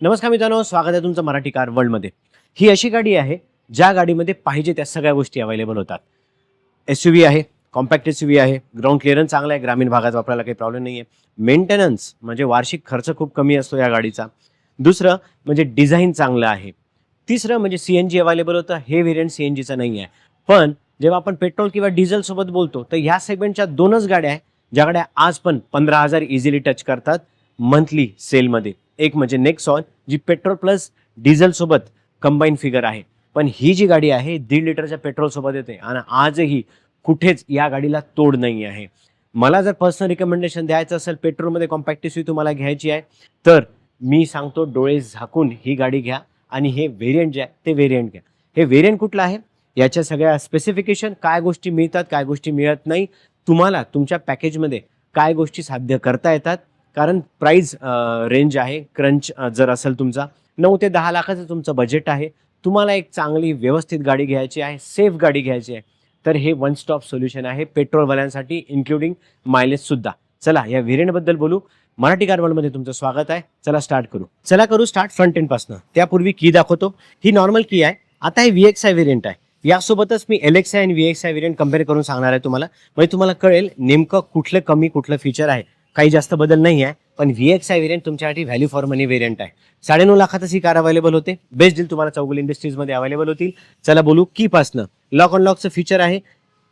नमस्कार मित्रांनो स्वागत आहे तुमचं मराठी कार वर्ल्डमध्ये. ही अशी गाडी आहे ज्या गाडीमध्ये पाहिजे त्या सगळ्या गोष्टी अवेलेबल होतात. एस यू व्ही आहे कॉम्पॅक्ट एस यू व्ही आहे ग्राउंड क्लिअरन्स चांगला आहे ग्रामीण भागात वापरायला काही प्रॉब्लेम नाही आहे मेंटेनन्स म्हणजे वार्षिक खर्च खूप कमी असतो या गाडीचा. दुसरं म्हणजे डिझाईन चांगलं आहे. तिसरं म्हणजे सी एन जी अवेलेबल होतं हे व्हेरियंट सी एन जीचं नाही आहे पण जेव्हा आपण पेट्रोल किंवा डिझेलसोबत बोलतो तर ह्या सेगमेंटच्या दोनच गाड्या आहे ज्या गाड्या आज पण पंधरा हजार इझिली टच करतात मंथली सेलमध्ये एक म्हणजे नेक्सॉन जी पेट्रोल प्लस डिझेलसोबत कंबाईन फिगर आहे. पण ही जी गाडी आहे दीड लिटरच्या पेट्रोलसोबत येते आणि आजही कुठेच या गाडीला तोड नाही आहे. मला जर पर्सनल रिकमेंडेशन द्यायचं असेल पेट्रोलमध्ये कॉम्पॅक्टिव्ह तुम्हाला घ्यायची आहे तर मी सांगतो डोळे झाकून ही गाडी घ्या आणि हे व्हेरियंट जे आहे ते व्हेरियंट घ्या. हे व्हेरियंट कुठलं आहे? याच्या सगळ्या स्पेसिफिकेशन काय गोष्टी मिळतात काय गोष्टी मिळत नाही. तुम्हाला तुमच्या पॅकेजमध्ये काय गोष्टी साध्य करता येतात कारण प्राईज रेंज आहे क्रंच जर असेल तुमचा नऊ ते दहा लाखाचं तुमचं बजेट आहे तुम्हाला एक चांगली व्यवस्थित गाडी घ्यायची आहे सेफ गाडी घ्यायची आहे तर हे वन स्टॉप सोल्युशन आहे पेट्रोलवाल्यांसाठी इन्क्लुडिंग मायलेजसुद्धा चला या व्हेरियंटबद्दल बोलू. मराठी कारवणमध्ये तुमचं स्वागत आहे. चला स्टार्ट करू. चला करू स्टार्ट फ्रंट एंडपासनं त्यापूर्वी की दाखवतो. ही नॉर्मल की आहे. आता हे व्ही एक्स आय व्हेरियंट आहे. यासोबतच मी एल एक्स आय आणि V X I variant compare करून सांगणार आहे तुम्हाला. म्हणजे तुम्हाला कळेल नेमकं कुठलं कमी कुठलं फीचर आहे. काही जास्त बदल नाही आहे पण व्ही एक्स आय व्हेरियंट तुमच्यासाठी व्हॅल्यू फॉर मनी व्हेरियंट आहे. साडेनऊ लाखातच ही कार अवेलेबल होते. बेस्ट डील तुम्हाला चौगुल इंडस्ट्रीजमध्ये अवेलेबल होतील. चला बोलू की पासनं. लॉक ऑन लॉकचं फीचर आहे.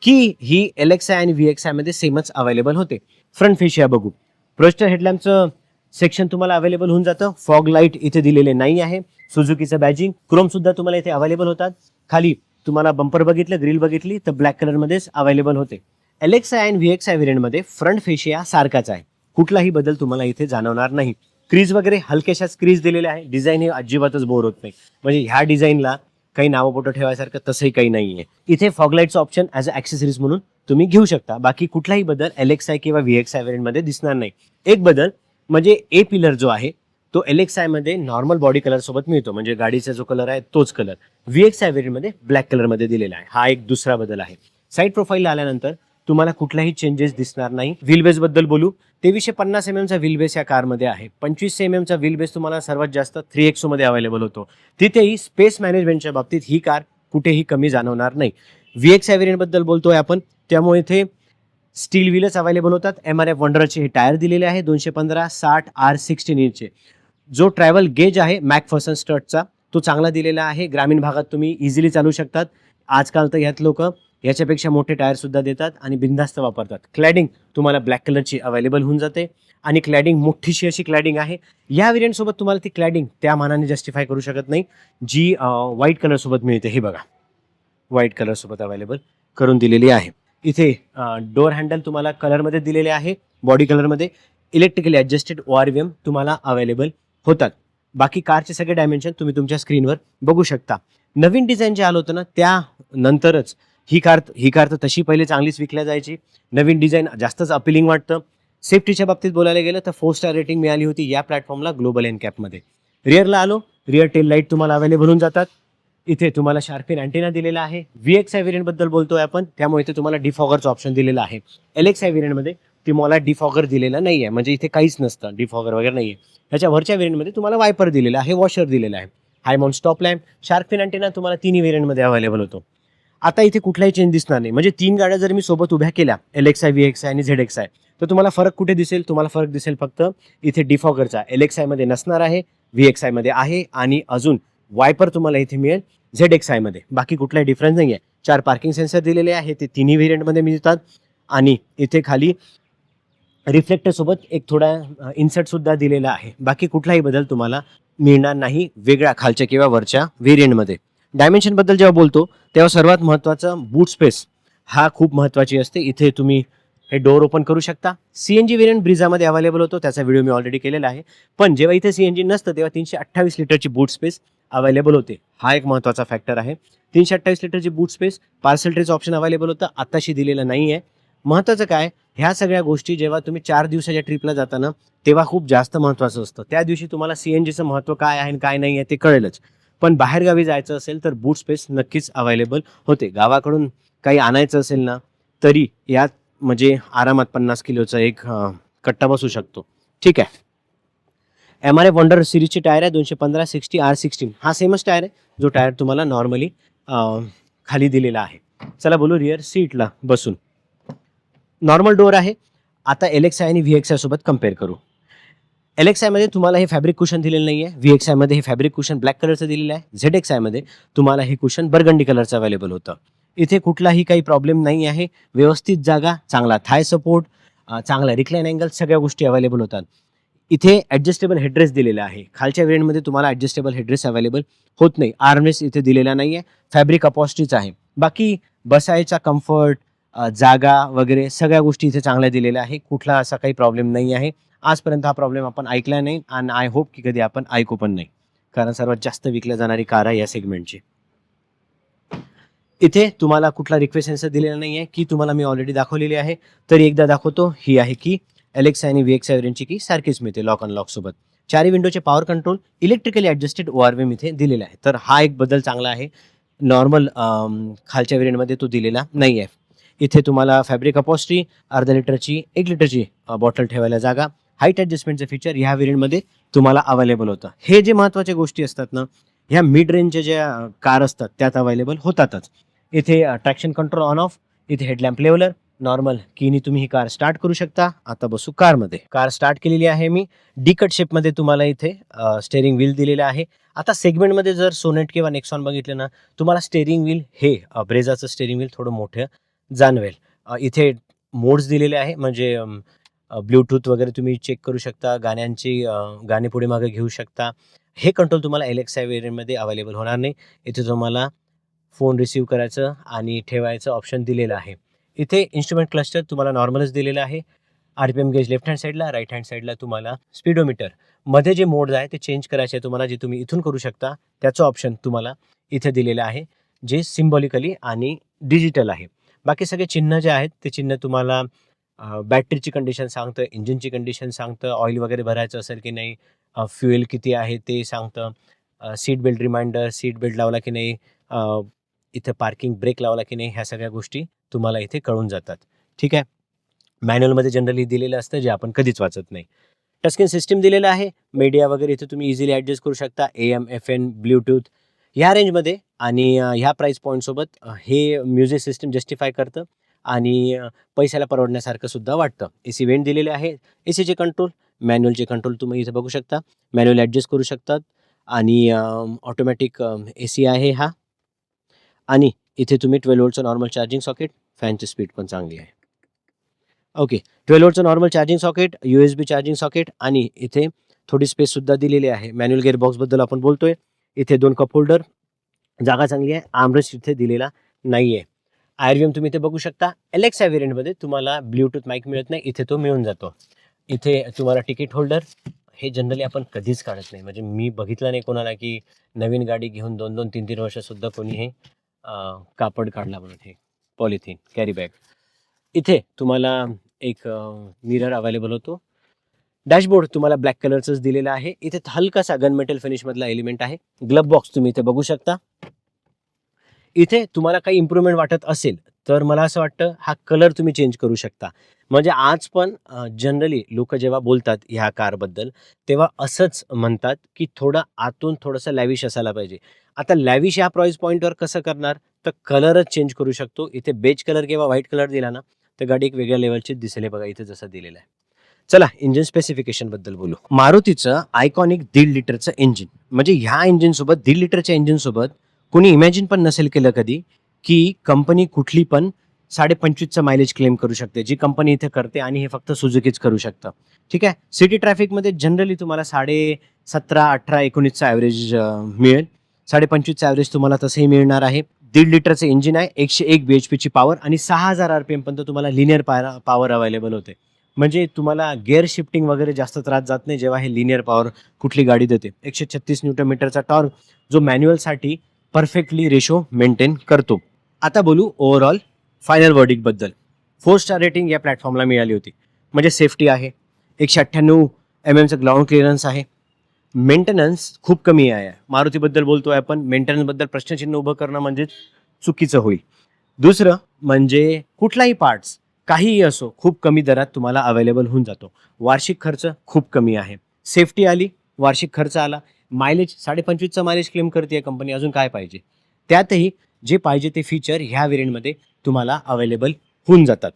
की ही एल एक्स आय आणि व्ही एक्स आयमध्ये सेमच अवेलेबल होते. फ्रंट फेशिया बघू. प्रोस्टर हेडलॅम्पचं सेक्शन तुम्हाला अवेलेबल होऊन जातं. फॉग लाइट इथे दिलेले नाही आहे. सुझुकीचं बॅजिंग क्रोम सुद्धा तुम्हाला इथे अवेलेबल होतात. खाली तुम्हाला बंपर बघितलं ग्रिल बघितली तर ब्लॅक कलरमध्येच अवेलेबल होते. एलेक्सा अँड आय व्ही एक्स व्हेरियंटमध्ये फ्रंट फेशिया सारखाच आहे. कुठलाही बदल तुम्हाला इथे जाणवणार नाही. क्रीज वगैरे हलक्याशाच क्रीज दिलेल्या आहे. डिझाईन हे अजिबातच बोर होत नाही. म्हणजे ह्या डिझाईनला काही नावं ठेवायसारखं तसंही काही नाही आहे इथे फॉगलाईटचं ऑप्शन ॲज अ ॲक्सेसरीज म्हणून तुम्ही घेऊ शकता. बाकी कुठलाही बदल एलेक्साय आय किंवा व्ही एक्स आय व्हेरियंटमध्ये दिसणार नाही. एक बदल म्हणजे ए पिलर जो आहे तो एलेक्सायमध्ये आयमध्ये नॉर्मल बॉडी कलर सोबत मिळतो. म्हणजे गाडीचा जो कलर आहे तोच कलर व्ही एक्स आय व्हेरियंटमध्ये ब्लॅक कलरमध्ये दिलेला आहे. हा एक दुसरा बदल आहे. साईड प्रोफाईलला आल्यानंतर तुम्हाला कुठलाही चेंजेस दिसणार नाही. व्हील बद्दल बोलू. तेवीसशे पन्नास एम एमचा व्हील बेस या कारमध्ये आहे. पंचवीसशे एम एमचा व्हील बेस तुम्हाला सर्वात जास्त थ्री मध्ये अवेलेबल होतो. तिथेही स्पेस मॅनेजमेंटच्या बाबतीत ही कार कुठेही कमी जाणवणार नाही. व्ही एक्सबद्दल बोलतोय आपण. त्यामुळे इथे स्टील व्हीलच अवेलेबल होतात. एम आर एफ वंडरचे हे टायर दिलेले आहे. दोनशे पंधरा साठ आर सिक्स्टीन इंचचे जो ट्रॅव्हल गेज आहे मॅकफर्सन स्टर्टचा तो चांगला दिलेला आहे. ग्रामीण भागात तुम्ही इझिली चालू शकतात. आजकाल तर ह्यात लोक याच्यापेक्षा मोठे टायरसुद्धा देतात आणि बिंदास्त वापरतात. क्लॅडिंग तुम्हाला ब्लॅक कलरची अवेलेबल होऊन जाते आणि क्लॅडिंग मोठीशी अशी क्लॅडिंग आहे. या व्हेरियंटसोबत तुम्हाला ती क्लॅडिंग त्या मानाने जस्टिफाय करू शकत नाही. जी व्हाईट कलरसोबत मिळते हे बघा. व्हाईट कलरसोबत अवेलेबल करून दिलेली आहे. इथे डोअर हँडल तुम्हाला कलरमध्ये दिलेले आहे बॉडी कलरमध्ये electrically adjusted O R V M तुम्हाला अवेलेबल होतात. बाकी कारचे सगळे डायमेन्शन तुम्ही तुमच्या स्क्रीनवर बघू शकता. नवीन डिझाईन जे आलं होतं ना त्यानंतरच ही कार ही कार तर तशी पहिले चांगलीच विकल्या जायची. नवीन डिझाईन जास्तच अपिलिंग वाटतं. सेफ्टीच्या बाबतीत बोलायला गेलं तर फोर स्टार रेटिंग मिळाली होती या प्लॅटफॉर्मला ग्लोबल एन कॅपमध्ये रिअरला आलो. रिअर टेल लाइट तुम्हाला अवेलेबल होऊन जातात. इथे तुम्हाला शार्पिन अँटेना दिलेला आहे. व्ही एक्स आय व्हेरियंटबद्दल बोलतोय आपण. त्यामुळे इथे तुम्हाला डिफॉगरचं ऑप्शन दिलेलं आहे. एल एक्स आय व्हेरियंटमध्ये तुम्हाला डिफॉगर दिलेला नाही आहे म्हणजे इथे काहीच नसतं. डिफॉगर वगैरे नाही आहे त्याच्या वरच्या व्हेरियंटमध्ये तुम्हाला वायपर दिलेला आहे. वॉशर दिलेला आहे. High mount stop lamp shark fin antenna तुम्हाला तिन्ही व्हेरियंटमध्ये अवेलेबल होतो. आता इथे कुठलाही चेंज दिसणार नाही. म्हणजे तीन गाड्या जर मी सोबत उभ्या केल्या L X I V X I आणि झेड एक्स आय तर तुम्हाला फरक कुठे दिसेल? तुम्हाला फरक दिसेल फक्त इथे डिफॉगरचा एल एक्स आयमध्ये नसणार आहे व्ही एक्स आयमध्ये आहे आणि अजून वायपर तुम्हाला इथे मिळेल झेड एक्स आयमध्ये बाकी कुठलाही डिफरन्स नाही आहे चार पार्किंग सेन्सर दिलेले आहे ते तिन्ही व्हेरियंटमध्ये मिळतात. आणि इथे खाली रिफ्लेक्टरसोबत एक थोडा इन्सर्टसुद्धा दिलेला आहे. बाकी कुठलाही बदल तुम्हाला मिळणार नाही वेगळ्या खालच्या किंवा वरच्या व्हेरियंटमध्ये डायमेन्शनबद्दल जेव्हा बोलतो तेव्हा सर्वात महत्त्वाचं बूट स्पेस हा खूप महत्त्वाची असते. इथे तुम्ही हे डोअर ओपन करू शकता. सी एन जी व्हेरियंट ब्रिजामध्ये अवेलेबल होतो. त्याचा व्हिडिओ मी ऑलरेडी केलेला आहे. पण जेव्हा इथे सी एन जी नसतं तेव्हा तीनशे अठ्ठावीस लिटरची बूट स्पेस अवेलेबल होते. हा एक महत्त्वाचा फॅक्टर आहे. तीनशे अठ्ठावीस लिटरची बूट स्पेस पार्सल ट्रेचं ऑप्शन अवेलेबल होतं. आत्ताशी दिलेलं नाही आहे महत्त्वाचं काय? ह्या सगळ्या गोष्टी जेव्हा तुम्ही चार दिवसाच्या ट्रिपला जाताना तेव्हा खूप जास्त महत्त्वाचं असतं. त्या दिवशी तुम्हाला सी एन जीचं महत्त्व काय आहे आणि काय नाही आहे ते कळेलच. पण बाहेरगावी जायचं असेल तर बूट स्पेस नक्कीच अवेलेबल होते. गावाकडून काही आणायचं असेल ना तरी यात म्हणजे आरामात पन्नास किलोचा एक कट्टा बसू शकतो. ठीक आहे. एम आर एफ वंडर सिरीजची टायर आहे दोनशे पंधरा सिक्स्टी आर सिक्स्टीन हा सेमच टायर आहे जो टायर तुम्हाला नॉर्मली खाली दिलेला आहे. चला बोलू रिअर सीटला बसून. नॉर्मल डोअर आहे. आता एल एक्स आय आणि व्ही एक्स कंपेअर करू. एल एक्स आयमध्ये तुम्हाला हे फॅब्रिक कुशन दिलेलं नाही आहे व्ही एक्स आयमध्ये हे फॅब्रिक कुशन ब्लॅक कलरचं दिलेलं आहे. झेड एक्स आयमध्ये तुम्हाला हे कुशन बर्गंडी कलरचं अवेलेबल होतं. इथे कुठलाही काही प्रॉब्लेम नाही आहे. व्यवस्थित जागा चांगला थाय सपोर्ट चांगला रिक्लाईन अँगल सगळ्या गोष्टी अवेलेबल होतात. इथे ॲडजस्टेबल हेड्रेस दिलेला आहे. खालच्या वेरियंटमध्ये तुम्हाला ॲडजस्टेबल हेड्रेस अवेलेबल होत नाही. आर्मरेस इथे दिलेला नाही आहे फॅब्रिक अपॉस्टीच आहे. बाकी बसायचा कम्फर्ट जागा वगैरे सगळ्या गोष्टी इथे चांगल्या दिलेल्या आहे. कुठला असा काही प्रॉब्लेम नाही आहे. आजपर्यंत हा प्रॉब्लेम आपण ऐकला नाही आणि आय होप की कधी आपण ऐकू पण नाही. कारण सर्वात जास्त विकल्या जाणारी कार आहे या सेगमेंटची इथे तुम्हाला कुठला रिक्वेस्ट सेन्सर दिलेला नाही आहे की तुम्हाला मी ऑलरेडी दाखवलेली आहे. तरी एकदा दाखवतो ही आहे की एलेक्स आणि व्ही एक्स वेरियंटची की सारखीच मिळते लॉक अन लॉक सोबत. चारी विंडोचे power control electrically adjusted O R V M इथे दिलेला आहे. तर हा एक बदल चांगला आहे. नॉर्मल खालच्या वेरियंटमध्ये तो दिलेला नाही आहे इथे तुम्हाला फॅब्रिक अपॉस्ट्री अर्धा लिटरची एक लिटरची बॉटल ठेवायला जागा. हाईट ॲडजस्टमेंटचं फीचर ह्या व्हेरियंटमध्ये तुम्हाला अवेलेबल होतं. हे जे महत्त्वाच्या गोष्टी असतात ना ह्या मिड रेंजच्या ज्या कार असतात त्यात अवेलेबल होतातच. इथे ट्रॅक्शन कंट्रोल ऑन ऑफ इथे हेडलॅम्प लेवलर नॉर्मल कीनी तुम्ही ही कार स्टार्ट करू शकता. आता बसू कारमध्ये. कार स्टार्ट केलेली आहे मी. डी कट शेपमध्ये तुम्हाला इथे स्टेअरिंग व्हील दिलेलं आहे. आता सेगमेंटमध्ये जर सोनेट किंवा नेक्सॉन बघितलं ना तुम्हाला स्टेअरिंग व्हील हे ब्रेजाचं ब्रेझाचं स्टेअरिंग व्हील थोडं मोठं जाणवेल. इथे मोड्स दिलेले आहे. म्हणजे ब्लूटूथ वगैरे तुम्ही चेक करू शकता गाण्यांची गाणे गाणी पुढे मागे घेऊ शकता. हे कंट्रोल तुम्हाला एलेक्सा वेरियंटमध्ये अवेलेबल होणार नाही. इथे तुम्हाला फोन रिसीव्ह करायचं आणि ठेवायचं ऑप्शन दिलेलं आहे. इथे इन्स्ट्रुमेंट क्लस्टर तुम्हाला नॉर्मलच दिलेलं आहे. R P M gauge left hand साईडला राईट हँड साईडला तुम्हाला स्पीडोमीटरमध्ये जे मोड्स आहे ते चेंज करायचे आहे तुम्हाला जे तुम्ही इथून करू शकता. त्याचं ऑप्शन तुम्हाला इथे दिलेलं आहे जे सिम्बॉलिकली आणि डिजिटल आहे. बाकी सगळे चिन्ह जे आहेत ते चिन्ह तुम्हाला बॅटरीची कंडिशन सांगतं इंजिनची कंडिशन सांगतं ऑइल वगैरे भरायचं असेल की नाही फ्युएल किती आहे ते सांगतं seat belt reminder seat belt लावला की नाही इथं पार्किंग ब्रेक लावला की नाही ह्या सगळ्या गोष्टी तुम्हाला इथे कळून जातात. ठीक आहे? मॅन्युअलमध्ये जनरली दिलेलं असतं जे आपण कधीच वाचत नाही. टस्किन सिस्टीम दिलेलं आहे. मीडिया वगैरे इथे तुम्ही इझिली ॲडजस्ट करू शकता. A M F M Bluetooth ह्या रेंजमध्ये आणि ह्या प्राईस पॉईंटसोबत हे म्युझिक सिस्टम जस्टिफाय करतं आणि पैशाला परवडण्यासारखं सुद्धा वाटतं. ए सी वेंट दिलेले आहे. ए सीचे कंट्रोल मॅन्युअलचे कंट्रोल तुम्ही इथे बघू शकता. मॅन्युअल ॲडजस्ट करू शकतात आणि ऑटोमॅटिक ए सी आहे हा. आणि इथे तुम्ही ट्वेल्व वोल्टचं नॉर्मल चार्जिंग सॉकेट फॅनची स्पीड पण चांगली आहे. Okay twelve वोल्टचं normal charging socket U S B charging socket आणि इथे थोडी स्पेससुद्धा दिलेली आहे. मॅन्युअल गेअर बॉक्सबद्दल आपण बोलतोय. इथे दोन कप होल्डर जागा चांगली आहे. आमरस इथे दिलेला नाही आहे आय एम तुम्ही इथे बघू शकता. एलेक्सा व्हेरियंटमध्ये तुम्हाला ब्ल्यूटूथ माईक मिळत नाही. इथे तो मिळून जातो. इथे तुम्हाला तिकीट होल्डर हे जनरली आपण कधीच काढत नाही. म्हणजे मी बघितलं नाही कोणाला की नवीन गाडी घेऊन दोन दोन तीन तीन वर्षसुद्धा कोणी हे कापड काढला म्हणून हे पॉलिथिन कॅरी बॅग इथे तुम्हाला एक मिरर अवेलेबल होतो. डॅशबोर्ड तुम्हाला ब्लॅक कलरचंच दिलेलं आहे. इथे हलकासा गन मेटल फिनिशमधला एलिमेंट आहे. ग्लब बॉक्स तुम्ही इथे बघू शकता. इथे तुम्हाला काही इम्प्रूव्हमेंट वाटत असेल तर मला असं वाटतं हा कलर तुम्ही चेंज करू शकता. म्हणजे आज पण जनरली लोक जेव्हा बोलतात ह्या कारबद्दल तेव्हा असंच म्हणतात की थोडं आतून थोडंसं लॅविश असायला पाहिजे. आता लॅविश या प्राईस पॉईंटवर कसं करणार? तर कलरच चेंज करू शकतो. इथे बेज कलर किंवा व्हाईट कलर दिला ना तर गाडी एक वेगळ्या लेवलची दिसेल. बघा इथे जसं दिलेलं आहे. चला इंजिन स्पेसिफिकेशनबद्दल बोलू. मारुतीचं आयकॉनिक दीड लिटरचं इंजिन म्हणजे ह्या इंजिनसोबत दीड लिटरच्या इंजिनसोबत कोणी इमॅजिन पण नसेल केलं कधी की कंपनी कुठली पण साडे पंचवीसचं मायलेज क्लेम करू शकते. जी कंपनी इथे करते आणि हे फक्त सुझुकीच करू शकतं. ठीक आहे? सिटी ट्रॅफिकमध्ये जनरली तुम्हाला साडे सतरा अठरा एकोणीसचा ॲव्हरेज मिळेल. साडे पंचवीसचा ॲव्हरेज तुम्हाला तसंही मिळणार आहे. दीड लिटरचं इंजिन आहे एकशे एक बी एच पीची पॉवर आणि सहा हजार आर पी एमपर्यंत तुम्हाला लिनियर पॉवर अवेलेबल होते. म्हणजे तुम्हाला गेअर शिफ्टिंग वगैरे जास्त त्रास जात नाही जेव्हा हे लिनियर पॉवर कुठली गाडी देते. एकशे छत्तीस न्यूटन मीटरचा टॉर्क जो मॅन्युअलसाठी परफेक्टली रेशो मेंटेन करतो. आता बोलू ओव्हरऑल फायनल वर्डिकबद्दल फोर स्टार रेटिंग या प्लॅटफॉर्मला मिळाली होती. म्हणजे सेफ्टी आहे. एकशे अठ्ठ्याण्णव एम एमचं ग्राउंड क्लिअरन्स आहे. मेंटेनन्स खूप कमी आहे. मारुतीबद्दल बोलतो आहे आपण मेंटेनन्सबद्दल प्रश्नचिन्ह उभं करणं म्हणजे चुकीचं होईल. दुसरं म्हणजे कुठलाही पार्ट्स काहीही असो खूप कमी दरात तुम्हाला अवेलेबल होऊन जातो. वार्षिक खर्च खूप कमी आहे. सेफ्टी आली वार्षिक खर्च आला. मायलेज साडेपंचवीसचा मायलेज क्लेम करते कंपनी अजून काय पाहिजे? त्यातही जे पाहिजे ते फीचर ह्या व्हेरियंटमध्ये तुम्हाला अवेलेबल होऊन जातात.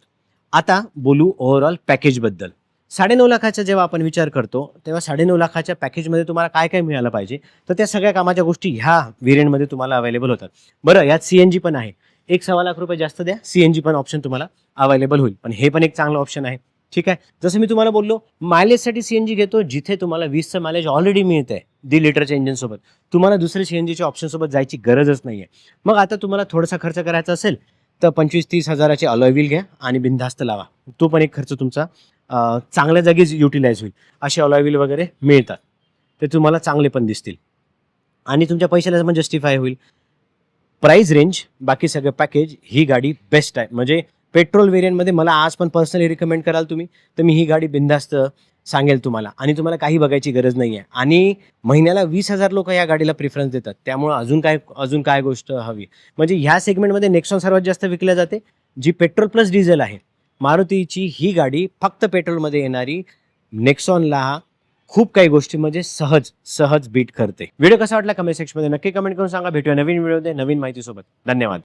आता बोलू ओव्हरऑल पॅकेजबद्दल साडेनऊ लाखाचा जेव्हा आपण विचार करतो तेव्हा साडेनऊ लाखाच्या पॅकेजमध्ये तुम्हाला काय काय मिळालं पाहिजे? तर त्या सगळ्या कामाच्या गोष्टी ह्या व्हेरियंटमध्ये तुम्हाला अवेलेबल होतात. बरं यात सी एन जी पण आहे. एक सव्वा लाख रुपये जास्त द्या सी एन जी पण ऑप्शन तुम्हाला अवेलेबल होईल. पण हे पण एक चांगलं ऑप्शन आहे. ठीक आहे? जसं मी तुम्हाला बोललो मायलेजसाठी सी एन जी घेतो जिथे तुम्हाला वीसचं मायलेज ऑलरेडी मिळतं आहे दीड लिटरच्या इंजिनसोबत. तुम्हाला दुसऱ्या सी एन जीच्या ऑप्शनसोबत जायची गरजच नाही आहे मग आता तुम्हाला थोडासा खर्च करायचा असेल तर पंचवीस तीस हजाराचे अलॉय व्हील घ्या आणि बिनधास्त लावा. तो पण एक खर्च तुमचा चांगल्या जागीच युटिलाइज होईल. असे अलॉय व्हील वगैरे मिळतात. ते तुम्हाला चांगले पण दिसतील. आणि तुमच्या पैशाला पण जस्टिफाय होईल. प्राईज रेंज बाकी सगळं पॅकेज ही गाडी बेस्ट आहे. म्हणजे पेट्रोल वेरियंटमध्ये मला आज पण पर्सनली रिकमेंड कराल तुम्ही तर मी ही गाडी बिंदास्त सांगेल तुम्हाला. आणि तुम्हाला काही बघायची गरज नाही आहे आणि महिन्याला वीस हजार लोक या गाडीला प्रिफरन्स देतात. त्यामुळं अजून काय अजून काय गोष्ट हवी? म्हणजे ह्या सेगमेंटमध्ये नेक्सॉन सर्वात जास्त विकल्या जाते. जी पेट्रोल प्लस डिझेल आहे. मारुतीची ही गाडी फक्त पेट्रोलमध्ये येणारी नेक्सॉनला खूप काही गोष्टी म्हणजे सहज सहज बीट करते. व्हिडिओ कसा वाटला कमेंट सेक्शनमध्ये नक्की कमेंट करून सांगा. भेटूया नवीन व्हिडिओमध्ये नवीन माहितीसोबत. धन्यवाद.